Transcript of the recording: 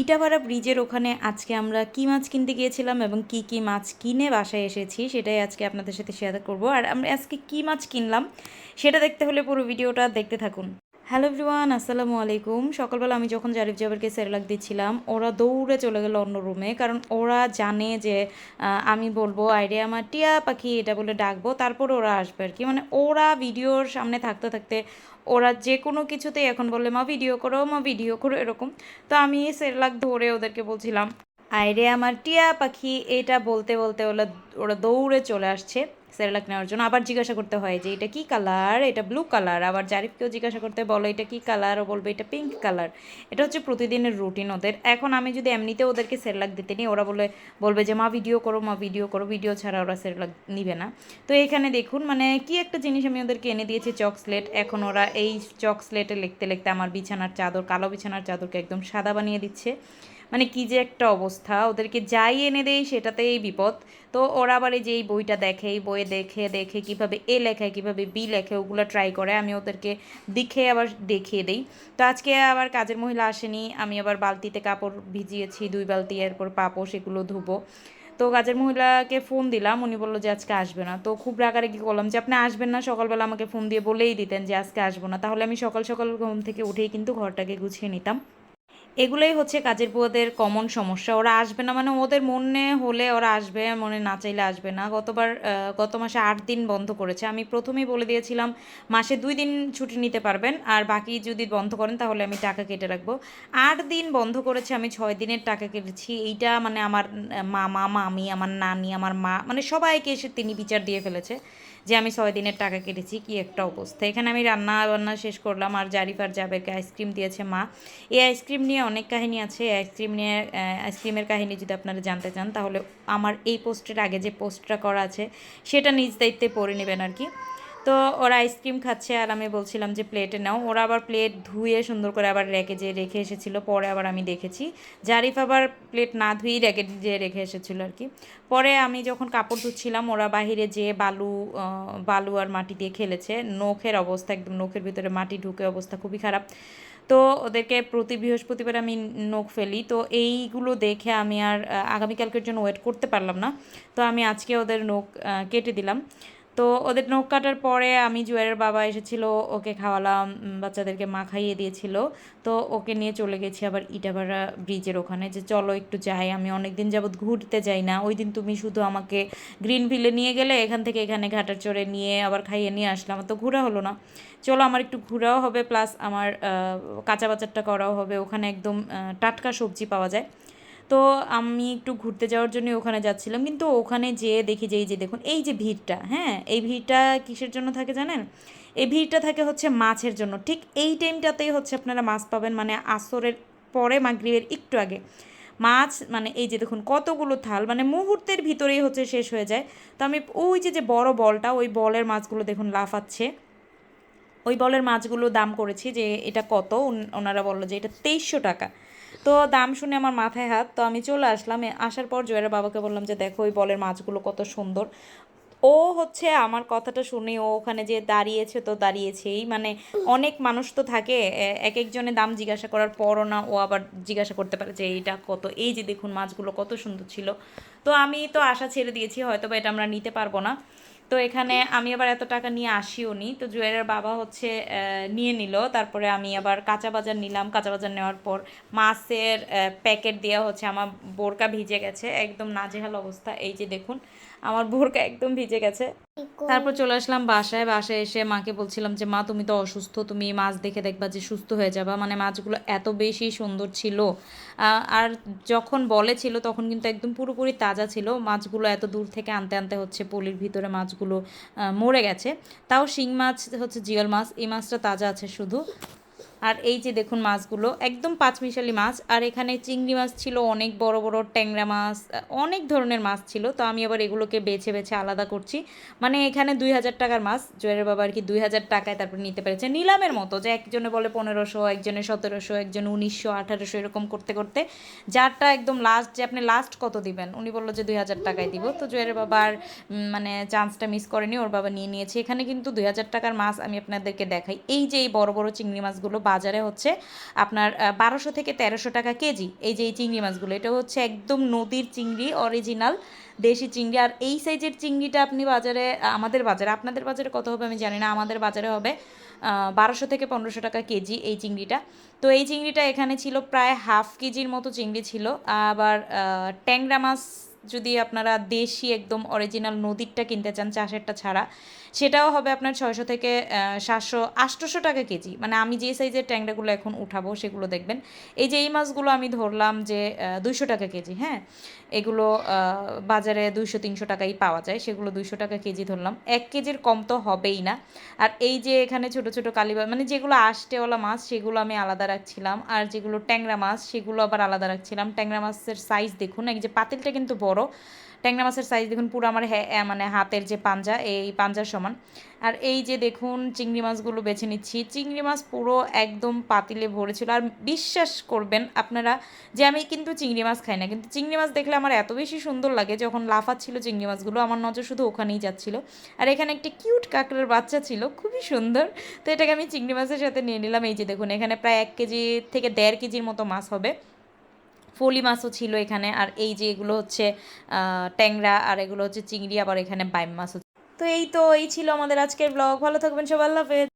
ইটাভাড়া ব্রিজের ওখানে আজকে আমরা কি মাছ কিনতে গিয়েছিলাম এবং কি কি মাছ কিনে বাসায় এসেছি, সেটাই আজকে আপনাদের সাথে শেয়ার করব। আর আমরা আজকে কি মাছ কিনলাম, সেটা দেখতে হলে পুরো ভিডিওটা দেখতে থাকুন। হ্যালো এভরিওয়ান, আসসালামু আলাইকুম। সকালবেলা আমি যখন জারিফ জাবেরকে সেরেলাক দিচ্ছিলাম, ওরা দৌড়ে চলে গেল অন্য রুমে কারণ ওরা জানে যে আমি বলব আইডিয়া আমার টিয়া পাখি, এটা বলে ডাকবো, তারপর ওরা আসবে আর কি। মানে ওরা ভিডিওর সামনে থাকতে থাকতে, ওরা যে কোনো কিছুতেই এখন বললে, মা ভিডিও করো, মা ভিডিও করো, এরকম। তো আমি সেরেলাক ধরে ওদেরকে বলছিলাম আইরে আমার টিয়া পাখি, এটা বলতে বলতে ওরা ওরা দৌড়ে চলে আসছে সেরেলাক নেওয়ার জন্য। আবার জিজ্ঞাসা করতে হয় যে, এটা কি কালার? এটা ব্লু কালার? আবার জারিফকেও জিজ্ঞাসা করতে বলো, এটা কি কালার? ও বলবে, এটা পিঙ্ক কালার। এটা হচ্ছে প্রতিদিনের রুটিন ওদের। এখন আমি যদি এমনিতে ওদেরকে সেরেলাক দিতে নিই, ওরা বলে, বলবে যে, মা ভিডিও করো, মা ভিডিও করো ভিডিও ছাড়া ওরা সেরেলাক নিবে না। তো এখানে দেখুন মানে কি একটা জিনিস আমি ওদেরকে এনে দিয়েছি চকসলেট এখন ওরা এই চকসলেটে লিখতে লিখতে আমার বিছানার চাদর, কালো বিছানার চাদরকে একদম সাদা বানিয়ে দিচ্ছে। মানে কি যে একটা অবস্থা, ওদেরকে যাই এনে দেই সেটাতেই বিপদ। তো ওরা আবার এই যে এই বইটা দেখে, এই বইয়ে দেখে দেখে কীভাবে এ লেখে, কীভাবে বি লেখে, ওগুলো ট্রাই করে, আমি ওদেরকে দেখে আবার দেখিয়ে দিই। তো আজকে আবার কাজের মহিলা আসেনি, আমি আবার বালতিতে কাপড় ভিজিয়েছি, দুই বালতি, এরপর পাপো সেগুলো ধুবো। তো কাজের মহিলাকে ফোন দিলাম, উনি বলল যে আজকে আসবে না। তো খুব রাগারাগি করলাম যে, আপনি আসবেন না? সকালবেলা আমাকে ফোন দিয়ে বলেই দিতেন যে, আজকে আসব না। তাহলে আমি সকাল সকাল ঘুম থেকে উঠেই কিন্তু ঘরটাকে গুছিয়ে নিতাম। এগুলোই হচ্ছে কাজের বুয়াদের কমন সমস্যা। ওরা আসবে না মানে ওদের মনে হলে ওরা আসবে, মনে না চাইলে আসবে না। গতবার গত মাসে আট দিন বন্ধ করেছে। আমি প্রথমেই বলে দিয়েছিলাম, মাসে দুই দিন ছুটি নিতে পারবেন, আর বাকি যদি বন্ধ করেন তাহলে আমি টাকা কেটে রাখব। আট দিন বন্ধ করেছে, আমি ছয় দিনের টাকা কেটেছি। এইটা মানে আমার মামা, মামি, আমার নানি, আমার মা মানে সবাইকে এসে তিনি বিচার দিয়ে ফেলেছে যে আমি ছয় দিনের টাকা কেটেছি। কি একটা অবস্থা। এখানে আমি রান্না বান্না শেষ করলাম, আর জারিফার জাবেরকে আইসক্রিম দিয়েছে মা। এই আইসক্রিম নিয়ে অনেক কাহিনী আছে, আইসক্রিম নিয়ে আইসক্রিমের কাহিনী যদি আপনারা জানতে চান, তাহলে আমার এই পোস্টের আগে যে পোস্টটা করা আছে, সেটা নিজ দায়িত্বে পড়ে নেবেন আর কি। তো ওরা আইসক্রিম খাচ্ছে আর আমি বলছিলাম যে প্লেটে নাও। ওরা আবার প্লেট ধুয়ে সুন্দর করে আবার রেখে যে রেখে এসেছিল, পরে আবার আমি দেখেছি। জারিফ আবার প্লেট না ধুয়েই রেখে যে রেখে এসেছিল আর কি। পরে আমি যখন কাপড় ধুচ্ছিলাম, ওরা বাহিরে যেয়ে বালু বালু আর মাটি দিয়ে খেলেছে। নখের অবস্থা, একদম নখের ভিতরে মাটি ঢুকে অবস্থা খুবই খারাপ। তো ওদেরকে প্রতি বৃহস্পতিবার আমি নখ ফেলি। তো এইগুলো দেখে আমি আর আগামীকালকের জন্য ওয়েট করতে পারলাম না। তো আমি আজকে ওদের নখ কেটে দিলাম। তো ওদের নখ কাটার পরে আমি জুয়ারের বাবা এসেছিল, ওকে খাওয়ালাম বাচ্চাদেরকে মা খাইয়ে দিয়েছিল। তো ওকে নিয়ে চলে গেছি আবার ইটাভাড়া ব্রিজের ওখানে যে চলো একটু যাই, আমি অনেক দিন যাবৎ ঘুরতে যাই না। ওই দিন তুমি শুধু আমাকে গ্রিন ভিলে নিয়ে গেলে, এখান থেকে এখানে ঘাটার চড়ে নিয়ে আবার খাইয়ে নিয়ে আসলাম, তো ঘোরা হলো না। চলো আমার একটু ঘোরাও হবে প্লাস আমার কাঁচা বাজারটা করাও হবে, ওখানে একদম টাটকা সবজি পাওয়া যায়। তো আমি একটু ঘুরতে যাওয়ার জন্য ওখানে যাচ্ছিলাম। কিন্তু ওখানে যেয়ে দেখি যে, এই যে দেখুন, এই যে ভিড়টা হ্যাঁ? এই ভিড়টা কিসের জন্য থাকে জানেন? এই ভিড়টা থাকে হচ্ছে মাছের জন্য। ঠিক এই টাইমটাতেই হচ্ছে আপনারা মাছ পাবেন মানে আসরের পরে মাগরিবের একটু আগে। মাছ মানে এই যে দেখুন, কতগুলো থাল মানে মুহূর্তের ভিতরেই হচ্ছে শেষ হয়ে যায়। তো আমি ওই যে যে বড় বলটা, ওই বলের মাছগুলো দেখুন লাফাচ্ছে। ওই বলের মাছগুলো দাম করেছি যে, এটা কত? ওনারা বলল যে, এটা তেইশশো টাকা। তো দাম শুনে আমার মাথায় হাত, তো আমি চলে আসলাম। আসার পর জয়ের বাবাকে বললাম যে, দেখো, ওই বলের মাছগুলো কত সুন্দর। ও হচ্ছে আমার কথাটা শুনে, ও ওখানে যে দাঁড়িয়েছে তো দাঁড়িয়েছেই। মানে অনেক মানুষ তো থাকে এক একজনের দাম জিজ্ঞাসা করার পরও না ও আবার জিজ্ঞাসা করতে পারে যে, এইটা কত? এই যে দেখুন, মাছগুলো কত সুন্দর ছিল। তো আমি তো আশা ছেড়ে দিয়েছি হয়তো বা এটা আমরা নিতে পারব না। তো এখানে আমি আবার এত টাকা নিয়ে আসিও নি। তো জুয়েলের বাবা হচ্ছে নিয়ে নিল। তারপরে আমি আবার কাঁচা বাজার নিলাম। কাঁচা বাজার নেওয়ার পর মাছের প্যাকেট দেওয়া হচ্ছে। আমার বোরকা ভিজে গেছে। একদম নাজেহাল অবস্থা। এই যে দেখুন, আমার বোরকা একদম ভিজে গেছে। তারপর চলে আসলাম বাসায়। বাসায় এসে মাকে বলছিলাম যে, মা, তুমি তো অসুস্থ। তুমি মাছ দেখে দেখবা যে সুস্থ হয়ে যাবা। মানে মাছগুলো এত বেশি সুন্দর ছিল। আর যখন বলেছিল তখন কিন্তু একদম পুরোপুরি তাজা ছিল। মাছগুলো এত দূর থেকে আনতে আনতে হচ্ছে পলির ভিতরে মাছগুলো মরে গেছে। তাও শিং মাছ, হচ্ছে জিওল মাছ, এই মাছটা তাজা আছে শুধু। আর এই যে দেখুন মাছগুলো, একদম পাঁচমিশালি মাছ। আর এখানে চিংড়ি মাছ ছিল, অনেক বড় বড় ট্যাংরা মাছ, অনেক ধরনের মাছ ছিল। তো আমি আবার এগুলোকে বেছে বেছে আলাদা করছি। মানে এখানে দুই হাজার টাকার মাছ জয়ের বাবা আর কি দুই হাজার টাকায় তারপর নিতে পেরেছে। নিলামের মতো, যে একজনে বলে পনেরোশো, একজনে সতেরোশো, একজন উনিশশো, আঠারোশো, এরকম করতে করতে। যারটা একদম লাস্ট যে আপনি লাস্ট কত দিবেন? উনি বলল যে দুই হাজার টাকায় দিব। তো জয়ের বাবার মানে চান্সটা মিস করেনি, ওর বাবা নিয়ে নিয়েছে। এখানে কিন্তু দুই হাজার টাকার মাছ আমি আপনাদেরকে দেখাই। এই যে এই বড় বড় চিংড়ি মাছগুলো বাজার বাজারে হচ্ছে আপনার বারোশো থেকে তেরোশো টাকা কেজি। এই যে এই চিংড়ি মাছগুলো, এটা হচ্ছে একদম নদীর চিংড়ি অরিজিনাল দেশি চিংড়ি। আর এই সাইজের চিংড়িটা আপনি বাজারে আমাদের বাজারে, আপনাদের বাজারে কত হবে আমি জানি না, আমাদের বাজারে হবে বারোশো থেকে পনেরোশো টাকা কেজি এই চিংড়িটা। তো এই চিংড়িটা এখানে ছিল প্রায় হাফ কেজির মতো চিংড়ি ছিল। আবার ট্যাংরা মাছ যদি আপনারা দেশি একদম অরিজিনাল নদীরটা কিনতে চান, চাষেরটা ছাড়া সেটাও হবে আপনার ছয়শো থেকে সাতশো, আটশোশো টাকা কেজি। মানে আমি যে সাইজের ট্যাংরাগুলো এখন উঠাবো সেগুলো দেখবেন। এই যে এই মাছগুলো আমি ধরলাম যে দুইশো টাকা কেজি হ্যাঁ? এগুলো বাজারে দুইশো, তিনশো টাকাই পাওয়া যায়। সেগুলো দুইশো টাকা কেজি ধরলাম। এক কেজির কম তো হবেই না। আর এই যে এখানে ছোট ছোট কালিবা মানে যেগুলো আষ্টেওয়ালা মাছ, সেগুলো আমি আলাদা রাখছিলাম। আর যেগুলো ট্যাংরা মাছ, সেগুলো আবার আলাদা রাখছিলাম। ট্যাংরা মাছের সাইজ দেখুন, এই যে পাতিলটা কিন্তু বড়। ট্যাংরা মাছের সাইজ দেখুন, পুরো আমার হ্যাঁ মানে হাতের যে পাঞ্জা, এই পাঞ্জার সমান। আর এই যে দেখুন, চিংড়ি মাছগুলো বেছে নিচ্ছি। চিংড়ি মাছ পুরো একদম পাতিলে ভরেছিল আর বিশ্বাস করবেন আপনারা যে আমি কিন্তু চিংড়ি মাছ খাই না, কিন্তু চিংড়ি মাছ দেখলে আমার এত বেশি সুন্দর লাগে যখন লাফাচ্ছিল চিংড়ি মাছগুলো, আমার নজর শুধু ওখানেই যাচ্ছিল। আর এখানে একটি কিউট কাঁকড়ার বাচ্চা ছিল, খুবই সুন্দর। তো এটাকে আমি চিংড়ি মাছের সাথে নিয়ে নিলাম। এই যে দেখুন, এখানে প্রায় এক কেজি থেকে দেড় কেজির মতো মাছ হবে। ফলি মাছও ছিল এখানে, আর এই যে এগুলো হচ্ছে ট্যাংরা, আর এগুলো হচ্ছে চিংড়ি, আবার এখানে বাইম মাছও তো এই তো, এই ছিল আমাদের আজকের ব্লগ ভালো থাকবেন সব আল্লাহ হাফেজ।